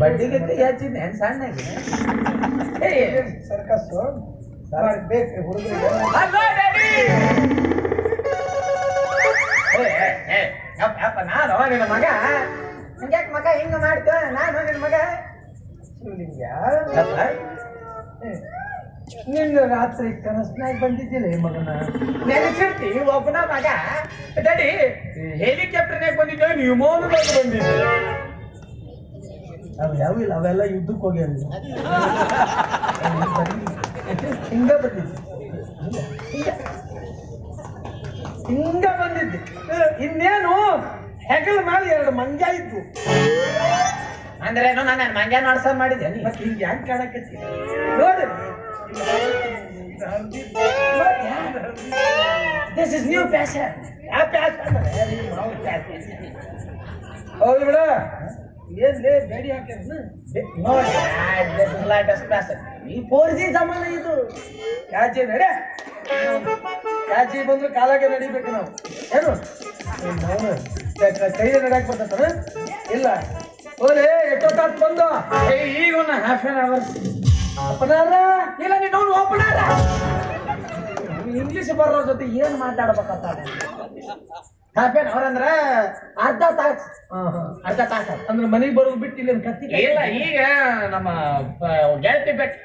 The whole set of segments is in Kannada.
ಬಡ್ಡಿ ಗಿಡ್ಡಿ ಹೆಚ್ಚಿದ್ದೆ ಏನ್ ಸಣ್ಣಗೆ. ಸರ್ಕಸ್ಸು? ಬೇಕು ಯಪ್ಪ ಅಪ್ಪ ನಾನು ನಿನ್ನ ಮಗ. ಹಂಗ್ಯಾಕ್ ಮಗ ಹಿಂಗ ಮಾಡ್ತ ನಾನು ನಿನ್ನ ಮಗ. ಯಪ್ಪ. ನಿನ್ನ ರಾತ್ರಿ ಕನಸ್ನಾಗ ಬಂದಿದ್ದಿಲ್ಲ ಮಗನ. ನೆನೆಸಿರ್ತಿ ಒಬ್ಬನ ಮಗ ಡ್ಯಾಡಿ ಹೆಲಿಕಾಪ್ಟರ್ನಾಗ ಬಂದಿದ್ದೆ ವಿಮಾನದಾಗ ಬಂದಿದ್ದೆ ಅವು ಯಾವ ಇಲ್ಲ ಅವೆಲ್ಲ ಯುದ್ಧಕ್ಕೆ ಹೋಗ್ಯಾರ ಹಿಂಗ ಬಂದಿದ್ದೆ. ಹಿಂಗ ಬಂದಿದ್ದೆ. ಇನ್ನೇನು ಹೆಗಲ ಮಾಡಿ ಎರಡು ಮಂಜ ಇತ್ತು ಅಂದ್ರೆ ನಾನು ಮಂಗ್ಯ ನಡ್ಸ ಮಾಡಿದ್ದೆ. ಹಿಂಗ್ ಮತ್ತೆ ಹಿಂಗೆ ಹೆಂಗ್ ಕಾಣಕತ್ತಿ? ನೋಡಿ. ದಿಸ್ ಇಸ್ ನ್ಯೂ ಪ್ಯಾಷನ್ ಆ ಪ್ಯಾಶನ್ ಹೌದು ಬಿಡ. ಏನ್ ಲೇ ಬೇಡಿ ಹಾಕ್ಯಾನ ನೋಡಿ ಲೇಟೆಸ್ಟ್ ಪ್ಯಾಷನ್ ಈ ಫೋರ್ ಜಿ ಜಮಾನ ಇದು. ಯಾಚೆ ನಡೆ. ಯಾಚೆ ಬಂದ್ರೆ ಕಾಲಾಗೆ ನಡಿಬೇಕು ನಾವು. ಏನು? ನಾವು ಕೈಯಲ್ಲಿ ನಡ್ಯಾಕ್ ಬರ್ತೈತನ ಇಲ್ಲ. ಓಲೇ ಎಷ್ಟೊತ್ತಾತ್ ಬಂದು? ಈಗ ಒಂದು ಹಾಫ್ ಆನ್ ಅವರ್ ಅಪ್ಪನಾರ ಇಲ್ಲ ನೀನು ಓಪನರ ಇಂಗ್ಲಿಷ್ ಬರೋ ಜೊತೆ ಏನ್ ಮಾತಾಡ್ಬೇಕಂತ ಹಾಫ್ ಅವ್ರಂದ್ರ ಅರ್ಧ ತಾಸು. ಅರ್ಧ ತಾಸ ಅಂದ್ರೆ ಮನೆಗೆ ಬರೋದು ಬಿಟ್ಟು ಇಲ್ಲಿ ಕತ್ತಿ ಇಲ್ಲ ಈಗ ನಮ್ಮ ಗೆಳತಿ ಬೆಟ್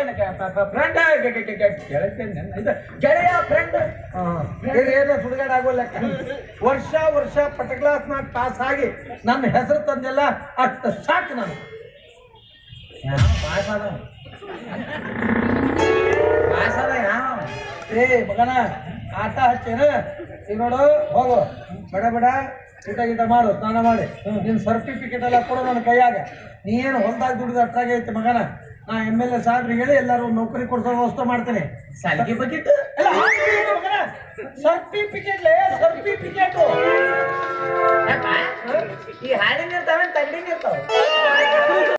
ಏನಕ್ಕೆ? ಫ್ರೆಂಡ್ ಗೆಳೆಯ ಫ್ರೆಂಡ್ ಏನೋ ಸುಡುಗಾಡ ಆಗೋ ಲೆಕ್ಕ. ವರ್ಷ ವರ್ಷ ಪಟಕ್ಲಾಸ್ನಾಗ ಪಾಸ್ ಆಗಿ ನನ್ನ ಹೆಸರು ತಂದೆಲ್ಲ ಅಷ್ಟು ಸಾಕು ನಾನು ಯಾವ ಪಾಸ್ ಅದ ಪಾಸ್ ಅದ ಯಾವ ಏ, ಮಗನ, ಆಟ ಹಚ್ಚೇನ? ಈಗ ನೋಡು, ಹೋಗು. ಬಡ ಬಡ, ಊಟ ಗೀಟ ಮಾಡು, ಸ್ನಾನ ಮಾಡಿ. ನಿನ್ ಸರ್ಟಿಫಿಕೇಟ್ ಎಲ್ಲ ಕೊಡು ನನ್ನ ಕೈಯಾಗ. ನೀ ಏನು ಹೊಲ್ದಾಗ ದುಡಿದ ಅಟ್ರಾಗೈತೆ ಮಗನ? ಎಂ ಎಲ್ ಎ ಸಾರ್ ಹೇಳಿ ಎಲ್ಲಾರು ನೌಕರಿ ಕೊಡಿಸೋ ವ್ಯವಸ್ಥೆ ಮಾಡ್ತೇನೆ ಸಾಲಿಗೆ ಬಗ್ಗೆ ಈ ಹಾಡಿನ ಇರ್ತಾವೆ ತಂಡಿಂಗ್ ಇರ್ತಾವ